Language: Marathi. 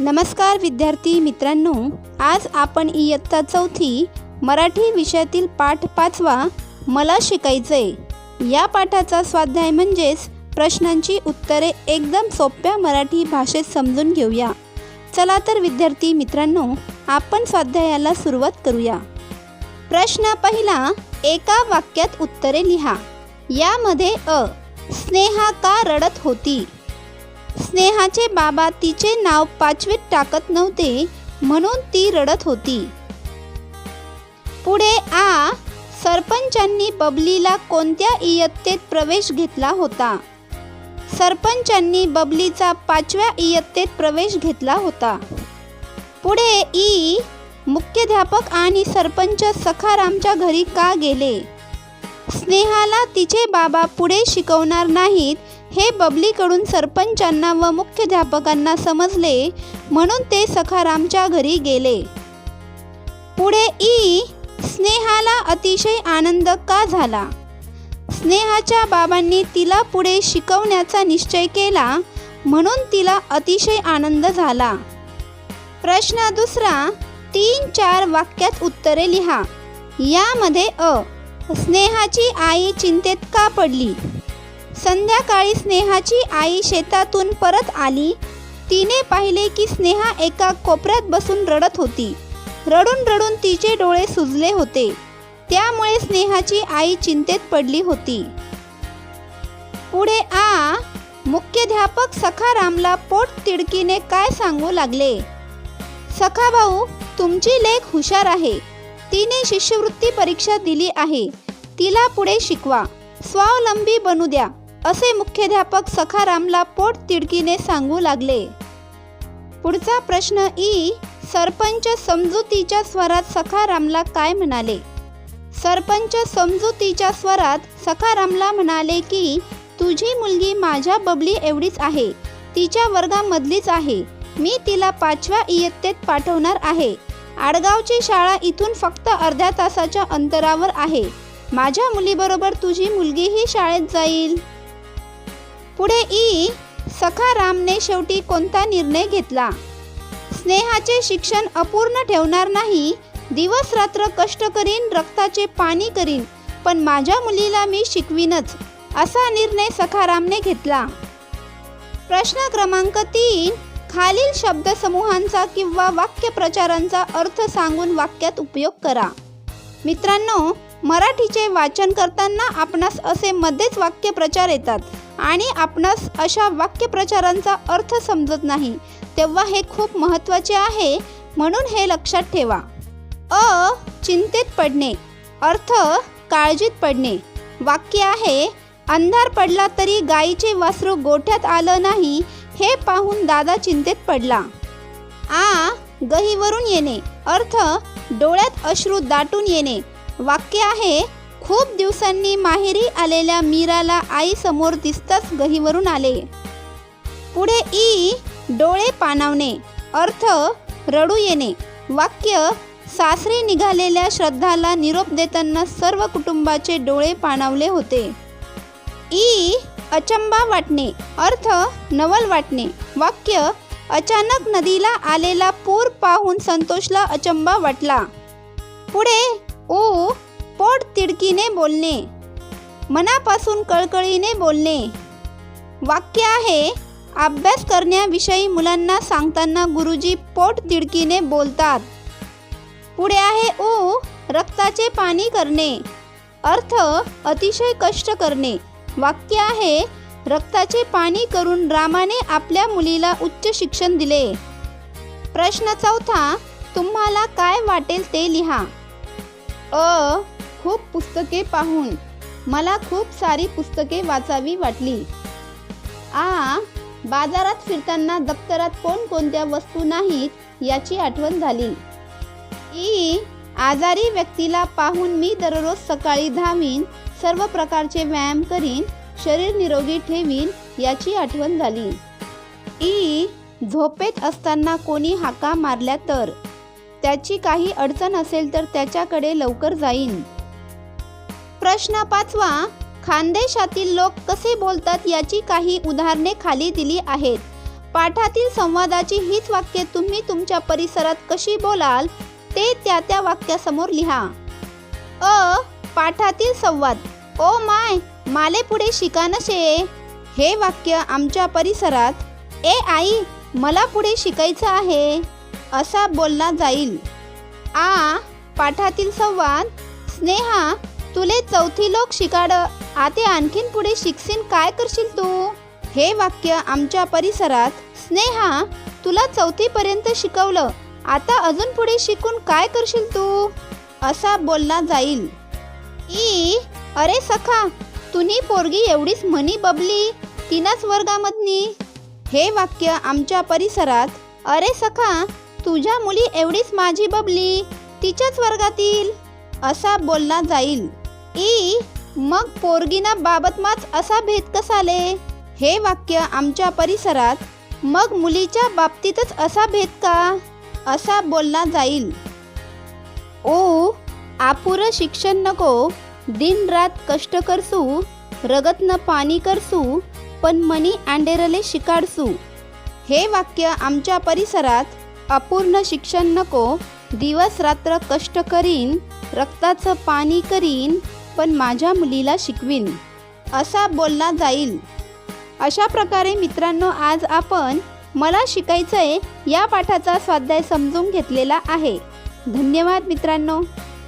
नमस्कार विद्यार्थी मित्रांनो आज आपण इयत्ता चौथी मराठी विषयातील पाठ पाचवा मला शिकायचंय. या पाठाचा स्वाध्याय म्हणजेच प्रश्नांची उत्तरे एकदम सोप्या मराठी भाषेत समजून घेऊया. चला तर विद्यार्थी मित्रांनो आपण स्वाध्यायाला सुरुवात करूया. प्रश्न पहिला एका वाक्यात उत्तरे लिहा. यामध्ये अ स्नेहा का रडत होती? स्नेहाचे बाबा तिचे नाव पाचवीत टाकत नव्हते म्हणून ती रडत होती. पुढे आ सरपंचांनी बबलीला कोणत्या इयत्तेत प्रवेश घेतला होता? सरपंचांनी बबलीचा पाचव्या इयत्तेत प्रवेश घेतला होता. पुढे ई मुख्याध्यापक आणि सरपंच सखारामच्या घरी का गेले? स्नेहाला तिचे बाबा पुढे शिकवणार नाहीत हे बबलीकडून सरपंचांना व मुख्याध्यापकांना समजले म्हणून ते सखारामच्या घरी गेले. पुढे ई स्नेहाला अतिशय आनंद का झाला? स्नेहाच्या बाबांनी तिला पुढे शिकवण्याचा निश्चय केला म्हणून तिला अतिशय आनंद झाला. प्रश्न दुसरा तीन चार वाक्यात उत्तरे लिहा. यामध्ये अ स्नेहाची आई चिंतेत का पडली? संध्याकाळी स्नेहाची आई शेतातून परत आली. तिने पाहिले की स्नेहा एका कोपऱ्यात बसून रडत होती. रडून रडून तिचे डोळे सुजले होते. त्यामुळे स्नेहाची आई चिंतेत पडली होती. पुढे आ. मुख्याध्यापक सखारामला पोट तिडकीने काय सांगू लागले? सखा भाऊ तुमची लेख हुशार आहे. तिने शिष्यवृत्ती परीक्षा दिली आहे. तिला पुढे शिकवा. स्वावलंबी बनू द्या. असे मुख्याध्यापक सखारामला पोट तिडकीने सांगू लागले. पुढचा प्रश्न ई सरपंच समजुतीच्या स्वरात सखारामला काय म्हणाले? सरपंच समजुतीच्या स्वरात सखारामला म्हणाले की तुझी मुलगी माझ्या बबली एवढीच आहे. तिच्या वर्गामधलीच आहे. मी तिला पाचव्या इयत्तेत पाठवणार आहे. आडगावची शाळा इथून फक्त अर्ध्या तासाच्या अंतरावर आहे. माझ्या मुलीबरोबर तुझी मुलगीही शाळेत जाईल. पुढे ई सखारामने शेवटी कोणता निर्णय घेतला? स्नेहाचे शिक्षण अपूर्ण ठेवणार नाही दिवस रात्र कष्ट करीन रक्ताचे पाणी करीन पण माझ्या मुलीला मी शिकवीनच असा निर्णय सखारामने घेतला. प्रश्न क्रमांक तीन खालील शब्दसमूहांचा किंवा वाक्यप्रचारांचा अर्थ सांगून वाक्यात उपयोग करा. मित्रांनो मराठीचे वाचन करताना आपणास असे मध्येच वाक्यप्रचार येतात. आणि आपणास अशा वाक्यप्रचारांचा अर्थ समजत नाही तेव्हा हे खूप महत्त्वाचे आहे म्हणून हे लक्षात ठेवा. अ चिंतेत पडणे. अर्थ काळजीत पडणे. वाक्य आहे अंधार पडला तरी गाईचे वासरू गोठ्यात आलं नाही हे पाहून दादा चिंतेत पडला. आ गहीवरून येणे. अर्थ डोळ्यात अश्रू दाटून येणे. वाक्य आहे खूप दिवसांनी माहेरी आलेल्या मीराला आई समोर दिसताच गहीवरून आले. पुढे ई डोळे पाणावणे अर्थ रडू येणे वाक्य सासरी निघालेल्या श्रद्धाला निरोप देताना सर्व कुटुंबाचे डोळे पाणावले होते. ई अचंबा वाटणे अर्थ नवल वाटणे वाक्य अचानक नदीला आलेला पूर पाहून संतोषला अचंबा वाटला. पुढे ओ तिडकीने बोलणे. मनापासून कळकळीने बोलणे. वाक्य आहे अभ्यास करण्याविषयी मुलांना सांगताना गुरुजी पोट तिडकीने बोलतात. पुढे आहे ऊ रक्ताचे पाणी करणे. अर्थ अतिशय कष्ट करणे. वाक्य आहे रक्ताचे पाणी करून रामाने आपल्या मुलीला उच्च शिक्षण दिले. प्रश्न चौथा तुम्हाला काय वाटेल ते लिहा. अ खूप पुस्तके पाहून मला खूप सारी पुस्तके वाचावी वाटली. आ बाजारात फिरताना दप्तरात कोणकोणत्या वस्तू नाहीत याची आठवण झाली. ई आजारी व्यक्तीला पाहून मी दररोज सकाळी धावीन सर्व प्रकारचे व्यायाम करीन शरीर निरोगी ठेवीन याची आठवण झाली. ई झोपेत असताना कोणी हाका मारल्या तर त्याची काही अडचण असेल तर त्याच्याकडे लवकर जाईन. प्रश्न पाचवा खानदेशातील लोक कसे बोलतात याची काही उदाहरणे खाली दिली आहेत. पाठातील संवादाची हीच वाक्ये तुम्ही तुमच्या परिसरात कशी बोलाल ते त्या त्या वाक्यासमोर लिहा. अ पाठातील संवाद. ओ माय माले पुढे शिका नशे हे वाक्य आमच्या परिसरात ए आई मला पुढे शिकायचं आहे. असा बोलला जाईल. आ पाठातील संवाद. स्नेहा तुले चौथी लोक शिकाड. आते आणखीन पुढे शिकशील काय करशील तू? हे वाक्य आमच्या परिसरात स्नेहा तुला चौथीपर्यंत शिकवलं. आता अजून पुढे शिकून काय करशील तू? असा बोलला जाईल. ई अरे सखा तुनी पोरगी एवढीच म्हणी बबली तिनच वर्गामधनी. हे वाक्य आमच्या परिसरात अरे सखा तुझ्या मुली एवढीच माझी बबली तिच्याच वर्गातील असा बोलला जाईल. ई मग पोरगीना बाबतमाच असा भेद कसाले? हे वाक्य आमच्या परिसरात मग मुलीच्या बाबतीतच असा भेद का? असा बोलला जाईल. ओ आपुर शिक्षण नको दिन रात कष्ट करसू रगतनं पाणी करसू पण मनी अँडेरले शिकाडसू. हे वाक्य आमच्या परिसरात अपूर्ण शिक्षण नको दिवस रात्र कष्ट करीन रक्ताचं पाणी करीन पण माझ्या मुलीला शिकवीन. असा बोलला जाईल. अशा प्रकारे मित्रांनो आज आपण मला शिकायचं आहे या पाठाचा स्वाध्याय समजून घेतलेला आहे. धन्यवाद मित्रांनो.